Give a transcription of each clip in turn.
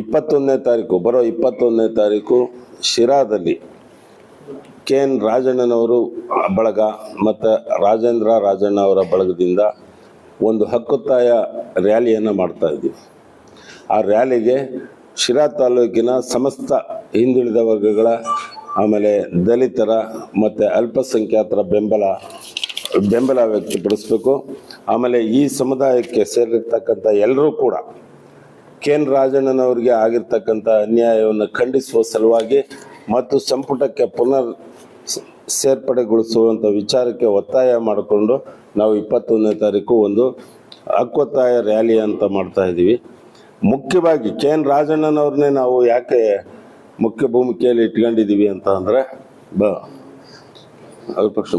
ಇಪ್ಪತ್ತೊಂದನೇ ತಾರೀಕು, ಬರೋ ಇಪ್ಪತ್ತೊಂದನೇ ತಾರೀಕು ಶಿರಾದಲ್ಲಿ ಕೆ ಎನ್ ರಾಜಣ್ಣನವರು ಬಳಗ ಮತ್ತು ರಾಜೇಂದ್ರ ರಾಜಣ್ಣ ಅವರ ಬಳಗದಿಂದ ಒಂದು ಹಕ್ಕೊತ್ತಾಯ ರ್ಯಾಲಿಯನ್ನು ಮಾಡ್ತಾ ಇದ್ದೀವಿ. ಆ ರ್ಯಾಲಿಗೆ ಶಿರಾ ತಾಲೂಕಿನ ಸಮಸ್ತ ಹಿಂದುಳಿದ ವರ್ಗಗಳ ಆಮೇಲೆ ದಲಿತರ ಮತ್ತು ಅಲ್ಪಸಂಖ್ಯಾತರ ಬೆಂಬಲ ಬೆಂಬಲ ವ್ಯಕ್ತಪಡಿಸಬೇಕು. ಆಮೇಲೆ ಈ ಸಮುದಾಯಕ್ಕೆ ಸೇರಿರ್ತಕ್ಕಂಥ ಎಲ್ಲರೂ ಕೂಡ ಕೆ ಎನ್ ರಾಜಣ್ಣನವರಿಗೆ ಆಗಿರ್ತಕ್ಕಂಥ ಅನ್ಯಾಯವನ್ನು ಖಂಡಿಸುವ ಸಲುವಾಗಿ ಮತ್ತು ಸಂಪುಟಕ್ಕೆ ಪುನರ್ ಸೇರ್ಪಡೆಗೊಳಿಸುವಂಥ ವಿಚಾರಕ್ಕೆ ಒತ್ತಾಯ ಮಾಡಿಕೊಂಡು ನಾವು ಇಪ್ಪತ್ತೊಂದನೇ ತಾರೀಕು ಒಂದು ಹಕ್ಕೊತ್ತಾಯ ರ್ಯಾಲಿ ಅಂತ ಮಾಡ್ತಾ ಇದ್ದೀವಿ. ಮುಖ್ಯವಾಗಿ ಕೆ ಎನ್ ರಾಜಣ್ಣನವ್ರನ್ನೇ ನಾವು ಯಾಕೆ ಮುಖ್ಯ ಭೂಮಿಕೆಯಲ್ಲಿ ಇಟ್ಕೊಂಡಿದ್ದೀವಿ ಅಂತ ಅಂದರೆ, ಬ. ಪಕ್ಷ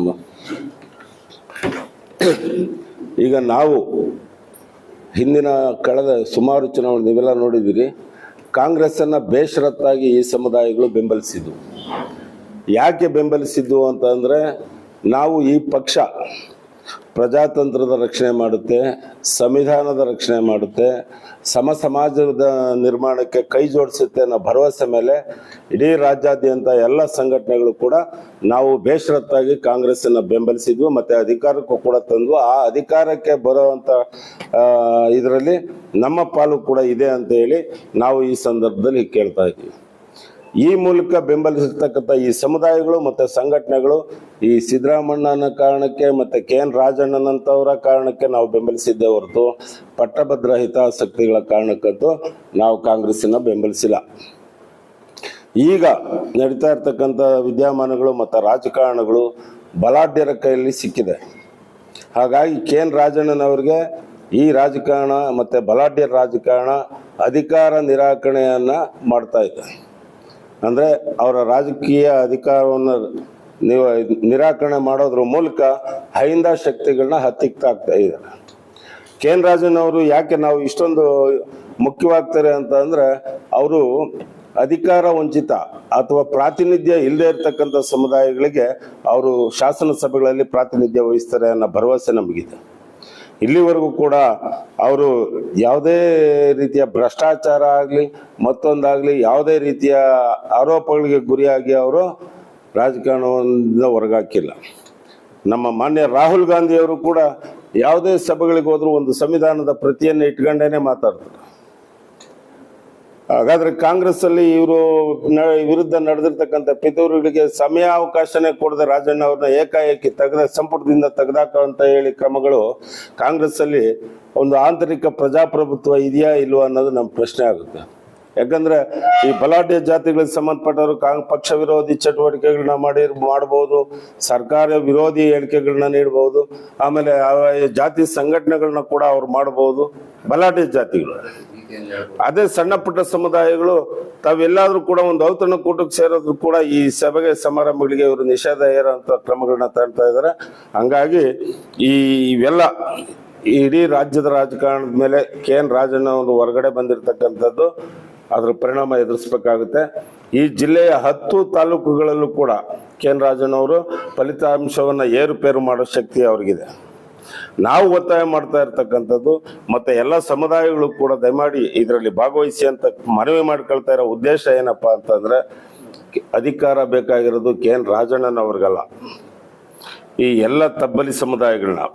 ಈಗ ನಾವು ಹಿಂದಿನ ಕಳೆದ ಸುಮಾರು ಚುನಾವಣೆ ನೀವೆಲ್ಲ ನೋಡಿದ್ದೀರಿ, ಕಾಂಗ್ರೆಸ್ಸನ್ನು ಬೇಷರತ್ತಾಗಿ ಈ ಸಮುದಾಯಗಳು ಬೆಂಬಲಿಸಿದ್ವು ಯಾಕೆ ಬೆಂಬಲಿಸಿದ್ದು ಅಂತಂದರೆ, ನಾವು ಈ ಪಕ್ಷ ಪ್ರಜಾತಂತ್ರದ ರಕ್ಷಣೆ ಮಾಡುತ್ತೆ, ಸಂವಿಧಾನದ ರಕ್ಷಣೆ ಮಾಡುತ್ತೆ, ಸಮ ಸಮಾಜದ ನಿರ್ಮಾಣಕ್ಕೆ ಕೈ ಜೋಡಿಸುತ್ತೆ ಅನ್ನೋ ಭರವಸೆ ಮೇಲೆ ಇಡೀ ರಾಜ್ಯಾದ್ಯಂತ ಎಲ್ಲ ಸಂಘಟನೆಗಳು ಕೂಡ ನಾವು ಬೇಷರತ್ತಾಗಿ ಕಾಂಗ್ರೆಸ್ಸನ್ನು ಬೆಂಬಲಿಸಿದ್ವು ಮತ್ತು ಅಧಿಕಾರಕ್ಕೂ ಕೂಡ ತಂದ್ವು. ಆ ಅಧಿಕಾರಕ್ಕೆ ಬರುವಂಥ ಇದರಲ್ಲಿ ನಮ್ಮ ಪಾಲು ಕೂಡ ಇದೆ ಅಂತ ಹೇಳಿ ನಾವು ಈ ಸಂದರ್ಭದಲ್ಲಿ ಕೇಳ್ತಾ ಇದ್ದೀವಿ. ಈ ಮೂಲಕ ಬೆಂಬಲಿಸಿರ್ತಕ್ಕಂಥ ಈ ಸಮುದಾಯಗಳು ಮತ್ತು ಸಂಘಟನೆಗಳು ಈ ಸಿದ್ದರಾಮಣ್ಣನ ಕಾರಣಕ್ಕೆ ಮತ್ತು ಕೆ ಎನ್ ರಾಜಣ್ಣನಂಥವರ ಕಾರಣಕ್ಕೆ ನಾವು ಬೆಂಬಲಿಸಿದ್ದೇ ಹೊರತು ಪಟ್ಟಭದ್ರ ಹಿತಾಸಕ್ತಿಗಳ ಕಾರಣಕ್ಕಂತೂ ನಾವು ಕಾಂಗ್ರೆಸ್ಸನ್ನು ಬೆಂಬಲಿಸಿಲ್ಲ. ಈಗ ನಡೀತಾ ಇರ್ತಕ್ಕಂಥ ವಿದ್ಯಮಾನಗಳು ಮತ್ತು ರಾಜಕಾರಣಗಳು ಬಲಾಢ್ಯರ ಕೈಯಲ್ಲಿ ಸಿಕ್ಕಿದೆ. ಹಾಗಾಗಿ ಕೆ ಎನ್ ರಾಜಣ್ಣನವ್ರಿಗೆ ಈ ರಾಜಕಾರಣ ಮತ್ತು ಬಲಾಢ್ಯರ ರಾಜಕಾರಣ ಅಧಿಕಾರ ನಿರಾಕರಣೆಯನ್ನು ಮಾಡ್ತಾ ಇದೆ. ಅಂದರೆ ಅವರ ರಾಜಕೀಯ ಅಧಿಕಾರವನ್ನು ನೀವು ನಿರಾಕರಣೆ ಮಾಡೋದ್ರ ಮೂಲಕ ಹೈಂದ ಶಕ್ತಿಗಳನ್ನ ಹತ್ತಿಕ್ತಾಗ್ತಾ ಇದ್ದಾರೆ. ಕೆ ಎನ್ ರಾಜನ್ ಅವರು ಯಾಕೆ ನಾವು ಇಷ್ಟೊಂದು ಮುಖ್ಯವಾಗ್ತಾರೆ ಅಂತ ಅಂದರೆ ಅವರು ಅಧಿಕಾರ ವಂಚಿತ ಅಥವಾ ಪ್ರಾತಿನಿಧ್ಯ ಇಲ್ಲದೆ ಇರತಕ್ಕಂಥ ಸಮುದಾಯಗಳಿಗೆ ಅವರು ಶಾಸನ ಸಭೆಗಳಲ್ಲಿ ಪ್ರಾತಿನಿಧ್ಯ ವಹಿಸ್ತಾರೆ ಅನ್ನೋ ಭರವಸೆ ನಮಗಿದೆ. ಇಲ್ಲಿವರೆಗೂ ಕೂಡ ಅವರು ಯಾವುದೇ ರೀತಿಯ ಭ್ರಷ್ಟಾಚಾರ ಆಗಲಿ, ಮತ್ತೊಂದಾಗಲಿ ಯಾವುದೇ ರೀತಿಯ ಆರೋಪಗಳಿಗೆ ಗುರಿಯಾಗಿ ಅವರು ರಾಜಕಾರಣದಿಂದ ಹೊರಗಾಕಿಲ್ಲ. ನಮ್ಮ ಮಾನ್ಯ ರಾಹುಲ್ ಗಾಂಧಿಯವರು ಕೂಡ ಯಾವುದೇ ಸಭೆಗಳಿಗೆ ಹೋದರೂ ಒಂದು ಸಂವಿಧಾನದ ಪ್ರತಿಯನ್ನು ಇಟ್ಕೊಂಡೇನೆ ಮಾತಾಡ್ತಾರೆ. ಹಾಗಾದ್ರೆ ಕಾಂಗ್ರೆಸ್ ಅಲ್ಲಿ ಇವರು ವಿರುದ್ಧ ನಡೆದಿರ್ತಕ್ಕಂಥ ಪಿತೂರುಗಳಿಗೆ ಸಮಯ ಅವಕಾಶನೇ ಕೊಡದೆ ರಾಜಣ್ಣ ಅವ್ರನ್ನ ಏಕಾಏಕಿ ತೆಗೆದ, ಸಂಪುಟದಿಂದ ತೆಗೆದಾಕ ಅಂತ ಹೇಳಿ ಕ್ರಮಗಳು ಕಾಂಗ್ರೆಸ್ ಅಲ್ಲಿ ಒಂದು ಆಂತರಿಕ ಪ್ರಜಾಪ್ರಭುತ್ವ ಇದೆಯಾ ಇಲ್ವಾ ಅನ್ನೋದು ನಮ್ಮ ಪ್ರಶ್ನೆ ಆಗುತ್ತೆ. ಯಾಕಂದ್ರೆ ಈ ಬಲಾಢ್ಯ ಜಾತಿಗಳಿಗೆ ಸಂಬಂಧಪಟ್ಟವರು ಕಾಂಗ್ ಪಕ್ಷ ವಿರೋಧಿ ಚಟುವಟಿಕೆಗಳನ್ನ ಮಾಡಿ ಮಾಡಬಹುದು ಸರ್ಕಾರ ವಿರೋಧಿ ಹೇಳಿಕೆಗಳನ್ನ ನೀಡಬಹುದು ಆಮೇಲೆ ಜಾತಿ ಸಂಘಟನೆಗಳನ್ನ ಕೂಡ ಅವ್ರು ಮಾಡಬಹುದು ಬಲಾಢ್ಯ ಜಾತಿಗಳು. ಅದೇ ಸಣ್ಣ ಪುಟ್ಟ ಸಮುದಾಯಗಳು ತಾವೆಲ್ಲಾದ್ರೂ ಕೂಡ ಒಂದು ಔತಣ ಕೂಟಕ್ಕೆ ಸೇರೋದ್ರು ಕೂಡ ಈ ಸಭೆಗೆ ಸಮಾರಂಭಗಳಿಗೆ ಇವರು ನಿಷೇಧ ಹೇರುವಂತ ಕ್ರಮಗಳನ್ನ ತಗೊಳ್ತಾ ಇದ್ದಾರೆ. ಹಂಗಾಗಿ ಈ ಇವೆಲ್ಲ ಇಡೀ ರಾಜ್ಯದ ರಾಜಕಾರಣದ ಮೇಲೆ ಕೆ ಎನ್ ರಾಜಣ್ಣ ಅವರು ಹೊರಗಡೆ ಬಂದಿರತಕ್ಕಂಥದ್ದು ಅದರ ಪರಿಣಾಮ ಎದುರಿಸ್ಬೇಕಾಗುತ್ತೆ. ಈ ಜಿಲ್ಲೆಯ ಹತ್ತು ತಾಲೂಕುಗಳಲ್ಲೂ ಕೂಡ ಕೆ ಎನ್ ರಾಜಣ್ಣವರು ಫಲಿತಾಂಶವನ್ನು ಏರುಪೇರು ಮಾಡೋ ಶಕ್ತಿ ಅವ್ರಿಗಿದೆ. ನಾವು ಒತ್ತಾಯ ಮಾಡ್ತಾ ಇರ್ತಕ್ಕಂಥದ್ದು, ಮತ್ತೆ ಎಲ್ಲ ಸಮುದಾಯಗಳು ಕೂಡ ದಯಮಾಡಿ ಇದರಲ್ಲಿ ಭಾಗವಹಿಸಿ ಅಂತ ಮನವಿ ಮಾಡ್ಕೊಳ್ತಾ ಇರೋ ಉದ್ದೇಶ ಏನಪ್ಪಾ ಅಂತಂದ್ರೆ, ಅಧಿಕಾರ ಬೇಕಾಗಿರೋದು ಕೆ ಎನ್ ರಾಜಣ್ಣನವ್ರಿಗಲ್ಲ. ಈ ಎಲ್ಲ ತಬ್ಬಲಿ ಸಮುದಾಯಗಳನ್ನ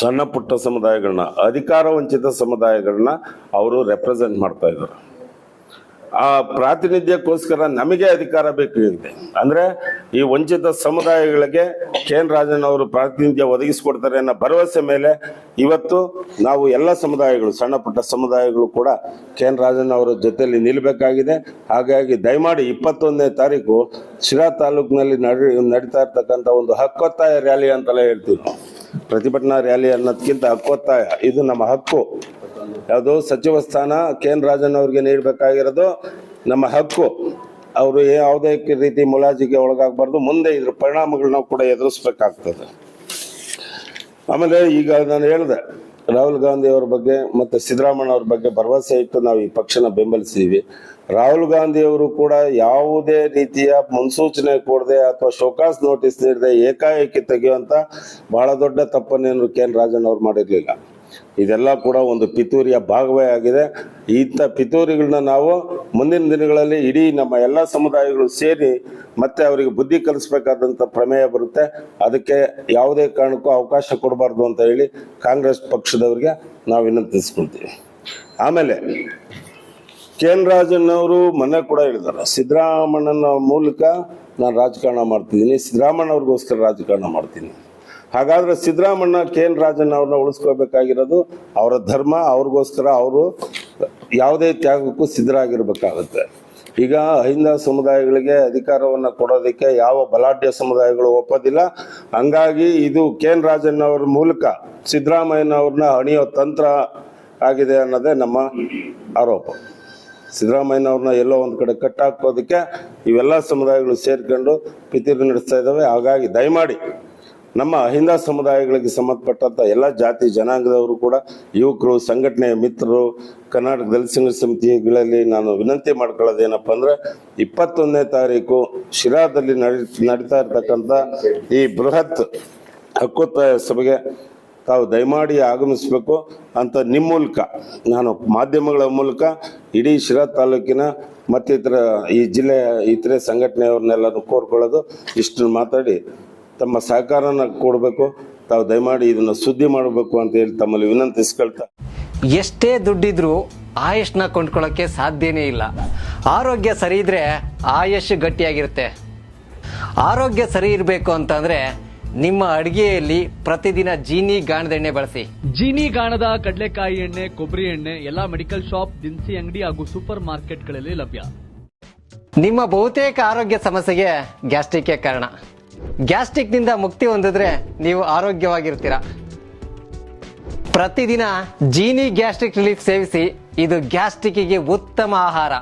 ಸಣ್ಣ ಪುಟ್ಟ ಸಮುದಾಯಗಳನ್ನ, ಅಧಿಕಾರ ವಂಚಿತ ಸಮುದಾಯಗಳನ್ನ ಅವರು ರೆಪ್ರೆಸೆಂಟ್ ಮಾಡ್ತಾ ಇದ್ದಾರೆ. ಆ ಪ್ರಾತಿನಿಧ್ಯಕ್ಕೋಸ್ಕರ ನಮಗೆ ಅಧಿಕಾರ ಬೇಕಾಗಿದೆ ಅಂದ್ರೆ ಈ ವಂಚಿತ ಸಮುದಾಯಗಳಿಗೆ ಕೆ ಎನ್ ರಾಜನ್ ಅವರು ಪ್ರಾತಿನಿಧ್ಯ ಒದಗಿಸಿಕೊಡ್ತಾರೆ ಅನ್ನೋ ಭರವಸೆ ಮೇಲೆ ಇವತ್ತು ನಾವು ಎಲ್ಲ ಸಮುದಾಯಗಳು, ಸಣ್ಣ ಪುಟ್ಟ ಸಮುದಾಯಗಳು ಕೂಡ ಕೆ ಎನ್ ರಾಜನ್ ಅವರ ಜೊತೆಯಲ್ಲಿ ನಿಲ್ಲಬೇಕಾಗಿದೆ ಹಾಗಾಗಿ ದಯಮಾಡಿ ಇಪ್ಪತ್ತೊಂದನೇ ತಾರೀಕು ಶಿರಾ ತಾಲೂಕಿನಲ್ಲಿ ನಡೆ, ನಡೀತಾ ಇರ್ತಕ್ಕಂಥ ಒಂದು ಹಕ್ಕೊತ್ತಾಯ ರ್ಯಾಲಿ ಅಂತಲೇ ಹೇಳ್ತೀವಿ. ಪ್ರತಿಭಟನಾ ರ್ಯಾಲಿ ಅನ್ನೋದಕ್ಕಿಂತ ಹಕ್ಕೊತ್ತಾಯ. ಇದು ನಮ್ಮ ಹಕ್ಕು. ಯಾವುದು ಸಚಿವ ಸ್ಥಾನ ಕೆ ಎನ್ ರಾಜನ್ ಅವ್ರಿಗೆ ನೀಡಬೇಕಾಗಿರೋದು ನಮ್ಮ ಹಕ್ಕು. ಅವರು ಯಾವುದೇ ರೀತಿ ಮುಲಾಜಿಗೆ ಒಳಗಾಗಬಾರ್ದು, ಮುಂದೆ ಇದ್ರ ಪರಿಣಾಮಗಳನ್ನ ಕೂಡ ಎದುರಿಸ್ಬೇಕಾಗ್ತದೆ. ಆಮೇಲೆ ಈಗ ನಾನು ಹೇಳಿದೆ, ರಾಹುಲ್ ಗಾಂಧಿ ಅವ್ರ ಬಗ್ಗೆ ಮತ್ತೆ ಸಿದ್ದರಾಮಯ್ಯ ಅವ್ರ ಬಗ್ಗೆ ಭರವಸೆ ಇಟ್ಟು ನಾವು ಈ ಪಕ್ಷನ ಬೆಂಬಲಿಸಿದ್ವಿ. ರಾಹುಲ್ ಗಾಂಧಿ ಅವರು ಕೂಡ ಯಾವುದೇ ರೀತಿಯ ಮುನ್ಸೂಚನೆ ಕೊಡದೆ ಅಥವಾ ಶೋಕಾಸ್ ನೋಟಿಸ್ ನೀಡದೆ ಏಕಾಏಕಿ ತೆಗೆಯುವಂತ ಬಹಳ ದೊಡ್ಡ ತಪ್ಪನ್ನೇನು ಕೆ ಎನ್ ರಾಜನ್ ಅವ್ರು ಮಾಡಿರ್ಲಿಲ್ಲ. ಇದೆಲ್ಲ ಕೂಡ ಒಂದು ಪಿತೂರಿಯ ಭಾಗವೇ ಆಗಿದೆ. ಇಂಥ ಪಿತೂರಿಗಳನ್ನ ನಾವು ಮುಂದಿನ ದಿನಗಳಲ್ಲಿ ಇಡೀ ನಮ್ಮ ಎಲ್ಲ ಸಮುದಾಯಗಳು ಸೇರಿ ಮತ್ತೆ ಅವರಿಗೆ ಬುದ್ಧಿ ಕಲಿಸಬೇಕಾದಂಥ ಪ್ರಮೇಯ ಬರುತ್ತೆ. ಅದಕ್ಕೆ ಯಾವುದೇ ಕಾರಣಕ್ಕೂ ಅವಕಾಶ ಕೊಡಬಾರ್ದು ಅಂತ ಹೇಳಿ ಕಾಂಗ್ರೆಸ್ ಪಕ್ಷದವರಿಗೆ ನಾವು ವಿನಂತಿಸ್ಕೊಳ್ತೀವಿ. ಆಮೇಲೆ ಕೆ ಎನ್ ರಾಜಣ್ಣವರು ಮೊನ್ನೆ ಕೂಡ ಹೇಳಿದ್ದಾರೆ ಸಿದ್ದರಾಮಣ್ಣನ ಮೂಲಕ ನಾನು ರಾಜಕಾರಣ ಮಾಡ್ತಿದ್ದೀನಿ ಸಿದ್ದರಾಮಣ್ಣವ್ರಿಗೋಸ್ಕರ ರಾಜಕಾರಣ ಮಾಡ್ತೀನಿ. ಹಾಗಾದ್ರೆ ಸಿದ್ದರಾಮಣ್ಣ ಕೆ ಎನ್ ರಾಜನ್ ಅವ್ರನ್ನ ಉಳಿಸ್ಕೋಬೇಕಾಗಿರೋದು ಅವರ ಧರ್ಮ, ಅವ್ರಿಗೋಸ್ಕರ ಅವರು ಯಾವುದೇ ತ್ಯಾಗಕ್ಕೂ ಸಿದ್ಧರಾಗಿರ್ಬೇಕಾಗುತ್ತೆ. ಈಗ ಅಹಿಂದ ಸಮುದಾಯಗಳಿಗೆ ಅಧಿಕಾರವನ್ನು ಕೊಡೋದಕ್ಕೆ ಯಾವ ಬಲಾಢ್ಯ ಸಮುದಾಯಗಳು ಒಪ್ಪೋದಿಲ್ಲ. ಹಂಗಾಗಿ ಇದು ಕೆ ಎನ್ ರಾಜಣ್ಣ ಅವ್ರ ಮೂಲಕ ಸಿದ್ದರಾಮಯ್ಯನವ್ರನ್ನ ಅಣಿಯೋ ತಂತ್ರ ಆಗಿದೆ ಅನ್ನೋದೇ ನಮ್ಮ ಆರೋಪ. ಸಿದ್ದರಾಮಯ್ಯನವ್ರನ್ನ ಎಲ್ಲೋ ಒಂದು ಕಡೆ ಕಟ್ಟಾಕೋದಕ್ಕೆ ಇವೆಲ್ಲ ಸಮುದಾಯಗಳು ಸೇರ್ಕೊಂಡು ಪಿತೂರಿ ನಡೆಸ್ತಾ ಇದ್ದಾವೆ. ಹಾಗಾಗಿ ದಯಮಾಡಿ ನಮ್ಮ ಅಹಿಂದ ಸಮುದಾಯಗಳಿಗೆ ಸಂಬಂಧಪಟ್ಟಂಥ ಎಲ್ಲ ಜಾತಿ ಜನಾಂಗದವರು ಕೂಡ ಯುವಕರು ಸಂಘಟನೆಯ ಮಿತ್ರರು ಕರ್ನಾಟಕ ದಲಿತ ಸಂಘರ್ಷ ಸಮಿತಿಗಳಲ್ಲಿ ನಾನು ವಿನಂತಿ ಮಾಡ್ಕೊಳ್ಳೋದೇನಪ್ಪ ಅಂದ್ರೆ ಇಪ್ಪತ್ತೊಂದನೇ ತಾರೀಕು ಶಿರಾದಲ್ಲಿ ನಡಿ, ನಡೀತಾ ಇರ್ತಕ್ಕಂಥ ಈ ಬೃಹತ್ ಹಕ್ಕೊತ್ತಾಯ ಸಭೆಗೆ ತಾವು ದಯಮಾಡಿ ಆಗಮಿಸಬೇಕು ಅಂತ ನಿಮ್ಮ ಮೂಲಕ, ನಾನು ಮಾಧ್ಯಮಗಳ ಮೂಲಕ ಇಡೀ ಶಿರಾ ತಾಲೂಕಿನ ಮತ್ತಿತರ ಈ ಜಿಲ್ಲೆಯ ಇತರೆ ಸಂಘಟನೆಯವ್ರನ್ನೆಲ್ಲರೂ ಕೋರ್ಕೊಳ್ಳೋದು ಇಷ್ಟನ್ನು ಮಾತಾಡಿ ತಮ್ಮ ಸಹಕಾರನ ಕೊಡಬೇಕು. ತಾವು ದಯಮಾಡಿ ಇದನ್ನು ಸುದ್ದಿ ಮಾಡಬೇಕು ಅಂತ ಹೇಳಿ ತಮ್ಮಲ್ಲಿ ವಿನಂತಿಸ್ಕೊಳ್ತಾ ಎಷ್ಟೇ ದುಡ್ಡಿದ್ರೂ ಆಯುಷ್ನ ಕೊಂಡ್ಕೊಳ್ಳೋಕೆ ಸಾಧ್ಯನೇ ಇಲ್ಲ. ಆರೋಗ್ಯ ಸರಿ ಇದ್ರೆ ಆಯುಷ್ ಗಟ್ಟಿಯಾಗಿರುತ್ತೆ. ಆರೋಗ್ಯ ಸರಿ ಇರಬೇಕು ಅಂತಂದ್ರೆ ನಿಮ್ಮ ಅಡಿಗೆಯಲ್ಲಿ ಪ್ರತಿದಿನ ಜೀನಿ ಗಾಣದ ಎಣ್ಣೆ ಬಳಸಿ. ಜೀನಿ ಗಾಣದ ಕಡಲೆಕಾಯಿ ಎಣ್ಣೆ ಕೊಬ್ಬರಿ ಎಣ್ಣೆ ಎಲ್ಲಾ ಮೆಡಿಕಲ್ ಶಾಪ್ ದಿನಸಿ ಅಂಗಡಿ ಹಾಗೂ ಸೂಪರ್ ಮಾರ್ಕೆಟ್ಗಳಲ್ಲಿ ಲಭ್ಯ. ನಿಮ್ಮ ಬಹುತೇಕ ಆರೋಗ್ಯ ಸಮಸ್ಯೆಗೆ ಗ್ಯಾಸ್ಟ್ರಿಕ್ ಕಾರಣ. ಗ್ಯಾಸ್ಟ್ರಿಕ್ನಿಂದ ಮುಕ್ತಿ ಹೊಂದಿದ್ರೆ ನೀವು ಆರೋಗ್ಯವಾಗಿರ್ತೀರ. ಪ್ರತಿದಿನ ಜೀನಿ ಗ್ಯಾಸ್ಟ್ರಿಕ್ ರಿಲೀಫ್ ಸೇವಿಸಿ, ಇದು ಗ್ಯಾಸ್ಟ್ರಿಕ್ಗೆ ಉತ್ತಮ ಆಹಾರ.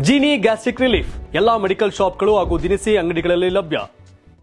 ಜೀನಿ ಗ್ಯಾಸ್ಟ್ರಿಕ್ ರಿಲೀಫ್, ಎಲ್ಲಾ ಮೆಡಿಕಲ್ ಶಾಪ್ಗಳು ಹಾಗೂ ದಿನಸಿ ಅಂಗಡಿಗಳಲ್ಲಿ ಲಭ್ಯ.